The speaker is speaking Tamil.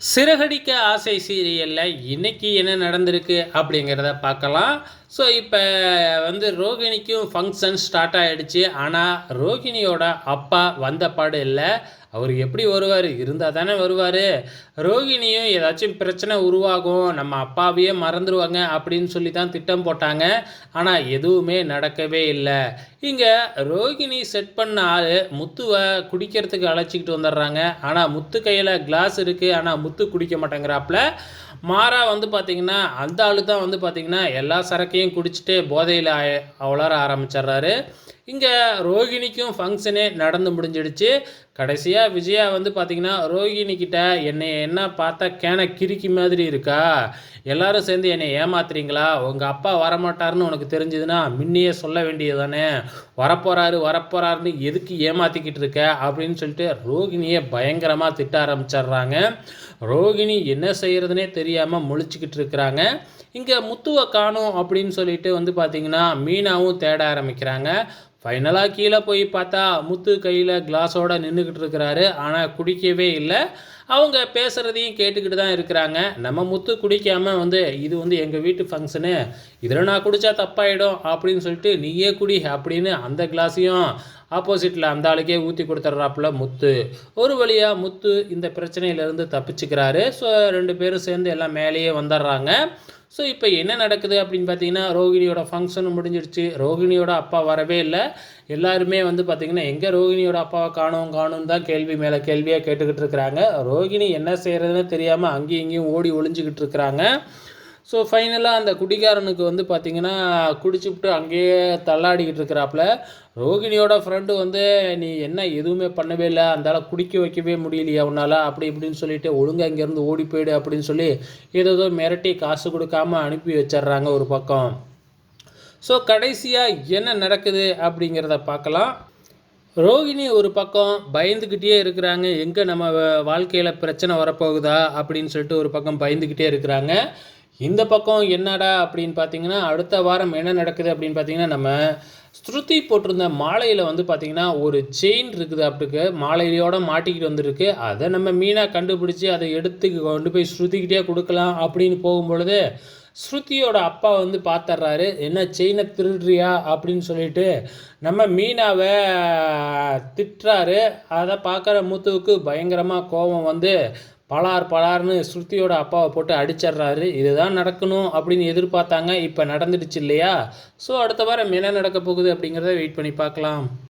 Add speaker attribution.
Speaker 1: சிறகடிக்க ஆசை சீரியலில் இன்னைக்கு என்ன நடந்திருக்கு அப்படிங்கிறத பார்க்கலாம். ஸோ இப்போ வந்து ரோகிணிக்கும் ஃபங்க்ஷன் ஸ்டார்ட் ஆகிடுச்சு ஆனால் ரோகிணியோட அப்பா வந்த பாடு இல்லை. அவர் எப்படி வருவார்? இருந்தால் தானே வருவார். ரோகிணியும் ஏதாச்சும் பிரச்சனை உருவாகும். நம்ம அப்பாவையே மறந்துடுவாங்க அப்படின்னு சொல்லி தான் திட்டம் போட்டாங்க. ஆனால் எதுவுமே நடக்கவே இல்லை. இங்கே ரோகிணி செட் பண்ண ஆள் முத்துவை குடிக்கிறதுக்கு அழைச்சிக்கிட்டு வந்துடுறாங்க. ஆனால் முத்து கையில் கிளாஸ் இருக்குது ஆனால் முத்து குடிக்க மாட்டேங்கிறாப்புல. மாறா வந்து பார்த்திங்கன்னா அந்த ஆள் தான் வந்து பார்த்திங்கன்னா எல்லா சரக்கையும் குடிச்சிட்டு போதையில் அவளார ஆரம்பிச்சிடுறாரு. இங்கே ரோகிணிக்கும் ஃபங்க்ஷனே நடந்து முடிஞ்சிடுச்சு. கடைசியாக விஜயா வந்து பார்த்திங்கன்னா ரோகிணிக்கிட்ட என்னை என்ன பார்த்தா கேன கிறுக்கி மாதிரி இருக்கா? எல்லாரும் சேர்ந்து என்னை ஏமாத்துறீங்களா? உங்கள் அப்பா வரமாட்டாருன்னு உனக்கு தெரிஞ்சதுன்னா முன்னையே சொல்ல வேண்டியது தானே வரப்போகிறாரு வரப்போகிறாருன்னு எதுக்கு ஏமாற்றிக்கிட்டு இருக்க? அப்படின்னு சொல்லிட்டு ரோகிணியை பயங்கரமாக திட்ட ஆரம்பிச்சிடுறாங்க. ரோகிணி என்ன செய்கிறதுனே தெரியாமல் முழிச்சிக்கிட்டு இருக்கிறாங்க. இங்கே முத்துவை காணும் அப்படின்னு சொல்லிட்டு வந்து பார்த்திங்கன்னா மீனாவும் தேட ஆரம்பிக்கிறாங்க. ஃபைனலாக கீழே போய் பார்த்தா முத்து கையில் கிளாஸோடு நின்றுக்கிட்டு இருக்கிறாரு. ஆனால் குடிக்கவே இல்லை. அவங்க பேசுகிறதையும் கேட்டுக்கிட்டு தான் இருக்கிறாங்க. நம்ம முத்து குடிக்காமல் வந்து இது வந்து எங்கள் வீட்டு ஃபங்க்ஷனு இதில் நான் குடித்தா தப்பாயிடும் அப்படின்னு சொல்லிட்டு நீயே குடி அப்படின்னு அந்த கிளாஸையும் ஆப்போசிட்டில் அந்த ஆளுக்கே ஊற்றி கொடுத்துட்றாப்புல முத்து. ஒரு வழியாக முத்து இந்த பிரச்சனையிலேருந்து தப்பிச்சுக்கிறாரு. ஸோ ரெண்டு பேரும் சேர்ந்து எல்லாம் மேலேயே வந்துடுறாங்க. ஸோ இப்போ என்ன நடக்குது அப்படின்னு பார்த்தீங்கன்னா ரோகிணியோட ஃபங்க்ஷனும் முடிஞ்சிடுச்சு. ரோகிணியோட அப்பா வரவே இல்லை. எல்லாருமே வந்து பார்த்திங்கன்னா எங்கே ரோகிணியோட அப்பாவை காணும் காணும் தான் கேள்வி மேலே கேள்வியாக கேட்டுக்கிட்டு இருக்கிறாங்க. ரோகிணி என்ன செய்கிறதுன்னு தெரியாமல் அங்கேயும் இங்கேயும் ஓடி ஒளிஞ்சிக்கிட்டு இருக்கிறாங்க. ஸோ ஃபைனலாக அந்த குடிகாரனுக்கு வந்து பார்த்திங்கன்னா குடிச்சுவிட்டு அங்கேயே தள்ளாடிக்கிட்டு இருக்கிறாப்புல. ரோகிணியோட ஃப்ரெண்டு வந்து நீ என்ன எதுவுமே பண்ணவே இல்லை. அந்த குடிக்க வைக்கவே முடியலையா உன்னால். அப்படி இப்படின்னு சொல்லிட்டு ஒழுங்காக இங்கேருந்து ஓடி போயிடு. அப்படின்னு சொல்லி ஏதோ மிரட்டி காசு கொடுக்காம அனுப்பி வச்சிட்றாங்க ஒரு பக்கம். ஸோ கடைசியாக என்ன நடக்குது அப்படிங்கிறத பார்க்கலாம். ரோகிணி ஒரு பக்கம் பயந்துக்கிட்டே இருக்கிறாங்க. எங்கே நம்ம வாழ்க்கையில் பிரச்சனை வரப்போகுதா அப்படின்னு சொல்லிட்டு ஒரு பக்கம் பயந்துக்கிட்டே இருக்கிறாங்க. இந்த பக்கம் என்னடா அப்படின்னு பார்த்தீங்கன்னா அடுத்த வாரம் என்ன நடக்குது அப்படின்னு பார்த்தீங்கன்னா நம்ம ஸ்ருதி போட்டிருந்த மாலையில் வந்து பார்த்திங்கன்னா ஒரு செயின் இருக்குது அப்படிக்கு மாலையோட மாட்டிக்கிட்டு வந்திருக்கு. அதை நம்ம மீனாக கண்டுபிடிச்சி அதை எடுத்து கொண்டு போய் ஸ்ருதிக்கிட்டே கொடுக்கலாம் அப்படின்னு போகும்பொழுது ஸ்ருதியோட அப்பா வந்து பார்த்துட்றாரு என்ன செயினை திருடுறியா? அப்படின்னு சொல்லிட்டு நம்ம மீனாவை திட்டுறாரு. அதை பார்க்குற மூத்துவுக்கு பயங்கரமாக கோபம் வந்து பலார் பலார்னு ஸ்ருதியோட அப்பாவை போட்டு அடிச்சிட்றாரு. இதுதான் நடக்கணும் அப்படின்னு எதிர்பார்த்தாங்க. இப்போ நடந்துடுச்சு இல்லையா? ஸோ அடுத்த வாரம் என்ன நடக்க போகுது அப்படிங்கிறத வெயிட் பண்ணி பார்க்கலாம்.